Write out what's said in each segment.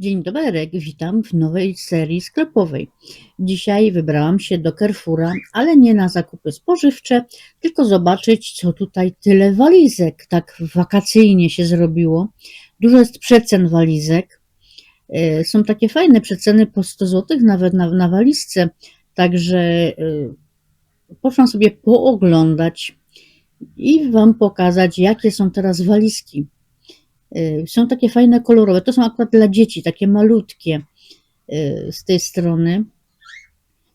Dzień dobry, witam w nowej serii sklepowej. Dzisiaj wybrałam się do Carrefoura, ale nie na zakupy spożywcze, tylko zobaczyć, co tutaj tyle walizek. Tak wakacyjnie się zrobiło. Dużo jest przecen walizek. E, Są takie fajne przeceny po 100 zł, nawet na, na walizce. Także e, poszłam sobie pooglądać i Wam pokazać, jakie są teraz walizki. Y, Są takie fajne, kolorowe. To są akurat dla dzieci, takie malutkie y, z tej strony.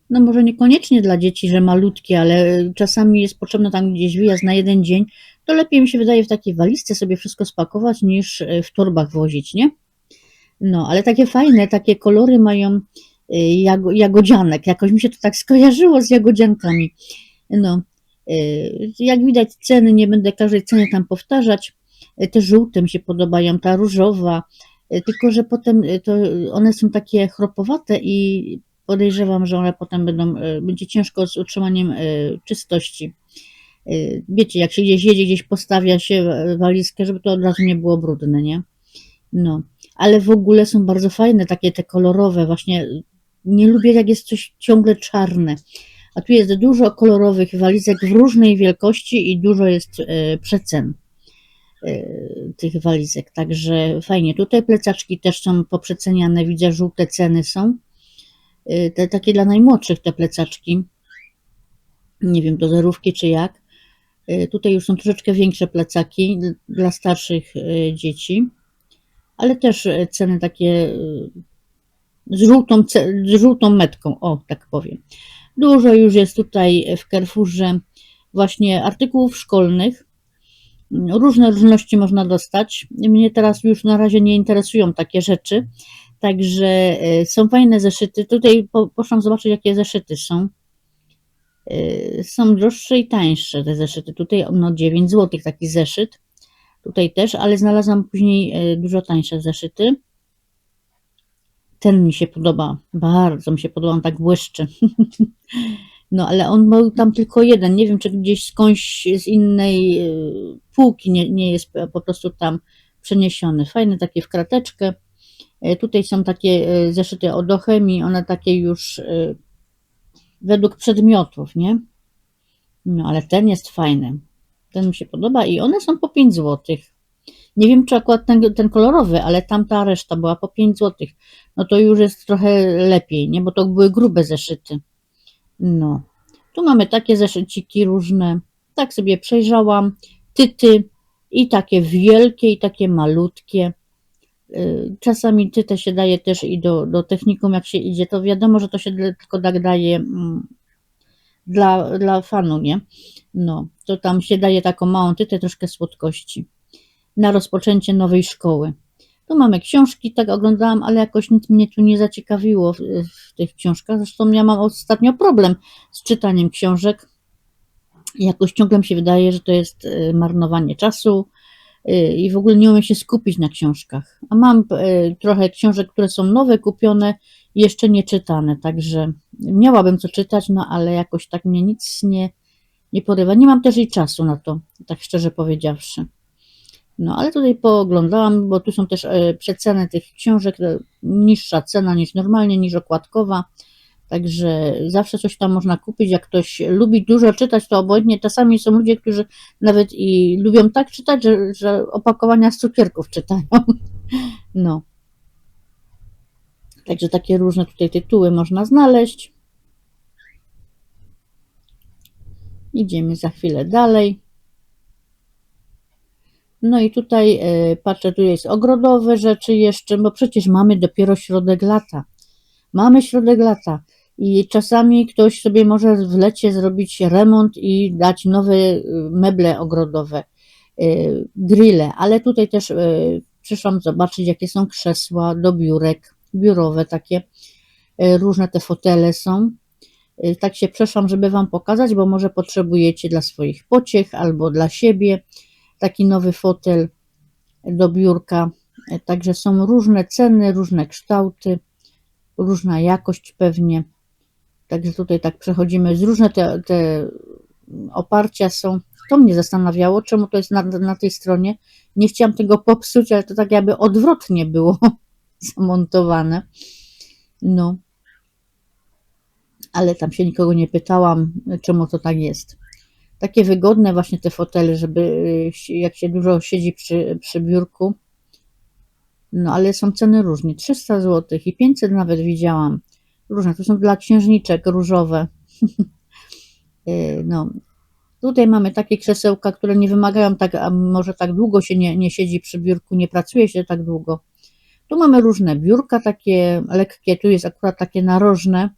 No może niekoniecznie dla dzieci, że malutkie, ale czasami jest potrzebny tam gdzieś wyjazd na jeden dzień. To lepiej mi się wydaje w takiej walizce sobie wszystko spakować niż y, w torbach wozić, nie? No, ale takie fajne, takie kolory mają jago, jagodzianek. Jakoś mi się to tak skojarzyło z jagodziankami. No, jak widać ceny, nie będę każdej ceny tam powtarzać. Y, Te żółte mi się podobają, ta różowa, y, tylko że potem y, to one są takie chropowate i podejrzewam, że one potem będą, będzie ciężko z utrzymaniem czystości. Wiecie, jak się gdzieś jedzie, gdzieś postawia się wa- walizkę, żeby to od razu nie było brudne, nie? No, ale w ogóle są bardzo fajne, takie te kolorowe, właśnie nie lubię jak jest coś ciągle czarne. A tu jest dużo kolorowych walizek w różnej wielkości i dużo jest e, przecen e, tych walizek, także fajnie. Tutaj plecaczki też są poprzeceniane, widzę żółte ceny są. E, Te takie dla najmłodszych te plecaczki. Nie wiem, do zerówki czy jak. E, Tutaj już są troszeczkę większe plecaki dla starszych e, dzieci, ale też e, ceny takie e, z żółtą, z żółtą metką, o tak powiem. Dużo już jest tutaj w Carrefourze właśnie artykułów szkolnych. Różne różności można dostać. Mnie teraz już na razie nie interesują takie rzeczy, także e, są fajne zeszyty. Tutaj po, poszłam zobaczyć, jakie zeszyty są. E, Są droższe i tańsze te zeszyty. Tutaj no 9 zł taki zeszyt. Tutaj też, ale znalazłam później e, dużo tańsze zeszyty. Ten mi się podoba, bardzo mi się podoba, on tak błyszczy. No, ale on był tam tylko jeden. Nie wiem, czy gdzieś skądś z innej y, półki nie, nie jest po prostu tam przeniesiony. Fajny taki w krateczkę. Y, Tutaj są takie y, zeszyty o do chemii, one takie już y, według przedmiotów, nie? No, ale ten jest fajny. Ten mi się podoba i one są po 5 zł. Nie wiem, czy akurat ten, ten kolorowy, ale tamta reszta była po 5 zł. No to już jest trochę lepiej, nie? Bo to były grube zeszyty. No. Tu mamy takie zeszyciki różne. Tak sobie przejrzałam. Tyty i takie wielkie, i takie malutkie. Y, Czasami tytę się daje też i do, do technikum, jak się idzie. To wiadomo, że to się tylko tak daje mm, dla, dla fanu, nie? No, to tam się daje taką małą tytę, troszkę słodkości na rozpoczęcie nowej szkoły. Tu mamy książki, tak oglądałam, ale jakoś nic mnie tu nie zaciekawiło w, w tych książkach. Zresztą ja mam ostatnio problem z czytaniem książek. Jakoś ciągle mi się wydaje, że to jest y, marnowanie czasu y, i w ogóle nie umiem się skupić na książkach. A mam y, trochę książek, które są nowe, kupione i jeszcze nie czytane, także miałabym co czytać, no ale jakoś tak mnie nic nie, nie porywa. Nie mam też i czasu na to, tak szczerze powiedziawszy. No, ale tutaj pooglądałam, bo tu są też e, przeceny tych książek, e, niższa cena niż normalnie, niż okładkowa. Także zawsze coś tam można kupić. Jak ktoś lubi dużo czytać, to obojętnie. Czasami są ludzie, którzy nawet i lubią tak czytać, że, że opakowania z cukierków czytają. No. Także takie różne tutaj tytuły można znaleźć. Idziemy za chwilę dalej. No i tutaj e, patrzę, tu jest ogrodowe rzeczy jeszcze, bo przecież mamy dopiero środek lata. Mamy środek lata i czasami ktoś sobie może w lecie zrobić remont i dać nowe y, meble ogrodowe, y, grille, ale tutaj też przyszłam zobaczyć, jakie są krzesła do biurek, biurowe takie, różne te fotele są. Tak się przeszłam, żeby Wam pokazać, bo może potrzebujecie dla swoich pociech albo dla siebie taki nowy fotel do biurka. Także są różne ceny, różne kształty, różna jakość pewnie. Także tutaj tak przechodzimy z różne te, te oparcia są. To mnie zastanawiało, czemu to jest na, na tej stronie. Nie chciałam tego popsuć, ale to tak jakby odwrotnie było zamontowane. No. Ale tam się nikogo nie pytałam, czemu to tak jest. Takie wygodne właśnie te fotele, żeby y, jak się dużo siedzi przy, przy biurku. No ale są ceny różnie. 300 zł i 500 nawet widziałam. Różne. To są dla księżniczek różowe. Y, no. Tutaj mamy takie krzesełka, które nie wymagają tak, a może tak długo się nie, nie siedzi przy biurku, nie pracuje się tak długo. Tu mamy różne biurka, takie lekkie, tu jest akurat takie narożne.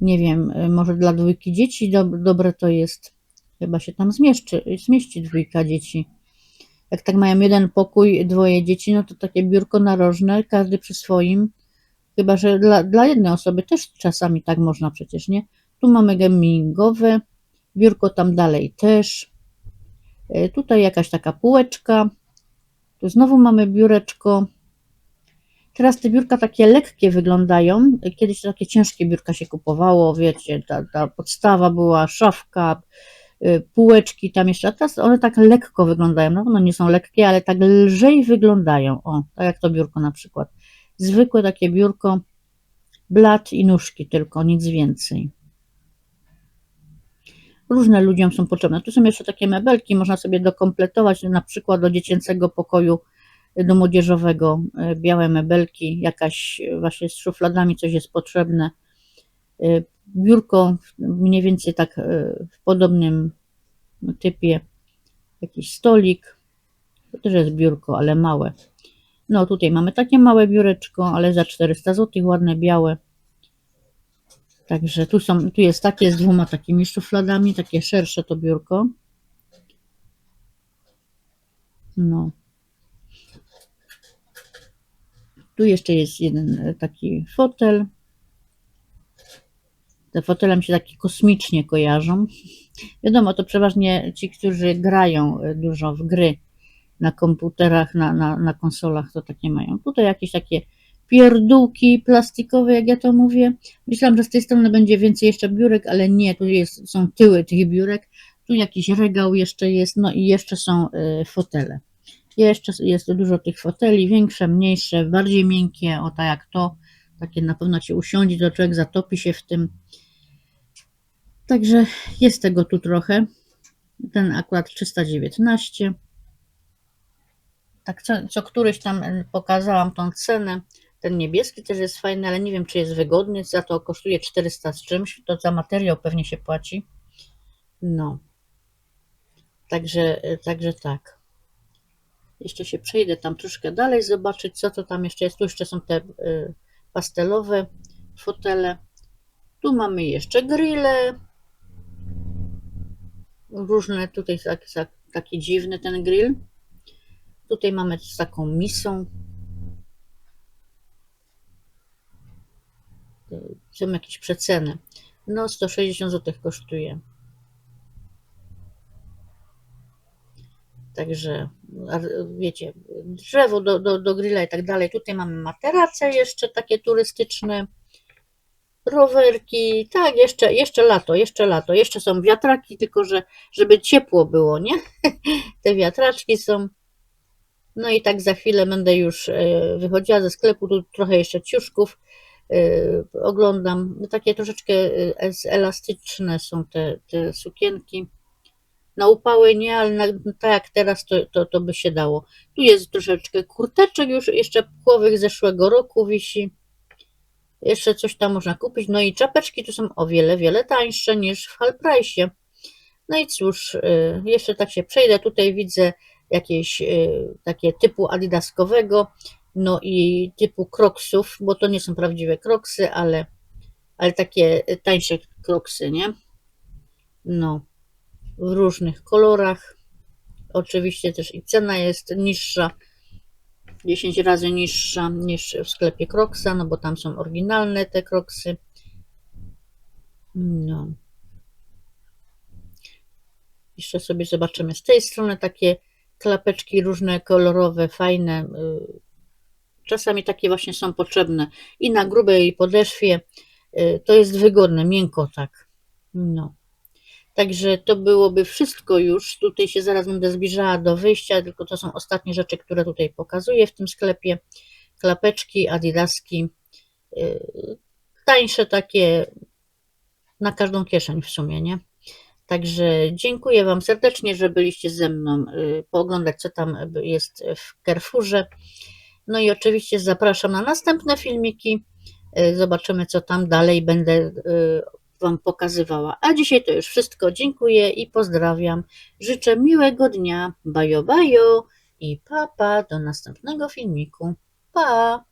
Nie wiem, y, może dla dwójki dzieci do, dobre to jest. Chyba się tam zmieszczy, zmieści dwójka dzieci. Jak tak mają jeden pokój, dwoje dzieci, no to takie biurko narożne, każdy przy swoim. Chyba, że dla, dla jednej osoby też czasami tak można przecież, nie? Tu mamy gamingowe, biurko tam dalej też. E, tutaj jakaś taka półeczka. Tu znowu mamy biureczko. Teraz te biurka takie lekkie wyglądają. Kiedyś takie ciężkie biurka się kupowało, wiecie, ta, ta podstawa była, szafka, półeczki tam jeszcze, a teraz one tak lekko wyglądają. No, one nie są lekkie, ale tak lżej wyglądają. O, tak jak to biurko na przykład. Zwykłe takie biurko, blat i nóżki tylko, nic więcej różne ludziom są potrzebne. Tu są jeszcze takie mebelki, można sobie dokompletować, na przykład do dziecięcego pokoju, do młodzieżowego, e, białe mebelki, jakaś właśnie z szufladami coś jest potrzebne. Biurko mniej więcej tak e, w podobnym typie, jakiś stolik, to też jest biurko, ale małe. No tutaj mamy takie małe biureczko, ale za 400 zł, ładne, białe. Także tu, są, tu jest takie z dwoma takimi szufladami, takie szersze to biurko. No. Tu jeszcze jest jeden e, taki fotel. Te fotele mi się takie kosmicznie kojarzą. Wiadomo, to przeważnie ci, którzy grają e, dużo w gry na komputerach, na, na, na konsolach, to takie mają. Tutaj jakieś takie pierdółki plastikowe, jak ja to mówię. Myślałam, że z tej strony będzie więcej jeszcze biurek, ale nie, tu jest, są tyły tych biurek, tu jakiś regał jeszcze jest, no i jeszcze są y, fotele. Jeszcze jest dużo tych foteli, większe, mniejsze, bardziej miękkie, o tak jak to, takie na pewno się usiądzie, to człowiek zatopi się w tym. Także jest tego tu trochę. Ten akurat 319. Tak, co, co któryś tam pokazałam tą cenę. Ten niebieski też jest fajny, ale nie wiem, czy jest wygodny. Za to kosztuje 400 z czymś. To za materiał pewnie się płaci. No. Także, także tak. Jeszcze się przejdę tam troszkę dalej, zobaczyć, co to tam jeszcze jest. Tu jeszcze są te y, pastelowe fotele. Tu mamy jeszcze grille. Różne, tutaj taki, taki dziwny ten grill. Tutaj mamy z taką misą. są jakieś przeceny. No 160 zł kosztuje. Także wiecie, drzewo do, do, do grilla i tak dalej. Tutaj mamy materace jeszcze takie turystyczne, rowerki, tak, jeszcze, jeszcze lato, jeszcze lato. Jeszcze są wiatraki, tylko że żeby ciepło było, nie? Te wiatraczki są. No i tak za chwilę będę już e, wychodziła ze sklepu, tu trochę jeszcze ciuszków Y, oglądam. Takie troszeczkę y, elastyczne są te, te sukienki. Na upały nie, ale na, tak jak teraz to, to, to by się dało. Tu jest troszeczkę kurteczek już jeszcze pchłowych zeszłego roku wisi. Jeszcze coś tam można kupić. No i czapeczki tu są o wiele, wiele tańsze niż w Halprice. No i cóż, y, jeszcze tak się przejdę. Tutaj widzę jakieś takie typu adidaskowego no i typu kroksów, bo to nie są prawdziwe kroksy, ale, ale takie tańsze kroksy, nie? No, w różnych kolorach. Oczywiście też i cena jest niższa, 10 razy niższa niż w sklepie Kroksa, no bo tam są oryginalne te kroksy. No. Jeszcze sobie zobaczymy z tej strony takie klapeczki różne, kolorowe, fajne, y, Czasami takie właśnie są potrzebne i na grubej podeszwie y, to jest wygodne, miękko tak. No. Także to byłoby wszystko już. Tutaj się zaraz będę zbliżała do wyjścia, tylko to są ostatnie rzeczy, które tutaj pokazuję w tym sklepie. klapeczki, adidaski, y, tańsze takie na każdą kieszeń w sumie, nie? Także dziękuję Wam serdecznie, że byliście ze mną y, pooglądać, co tam jest w Carrefourze. No i oczywiście zapraszam na następne filmiki. Y, Zobaczymy, co tam dalej będę Wam pokazywała. A dzisiaj to już wszystko. Dziękuję i pozdrawiam. Życzę miłego dnia. Bajo, bajo i pa, pa. Do następnego filmiku. Pa!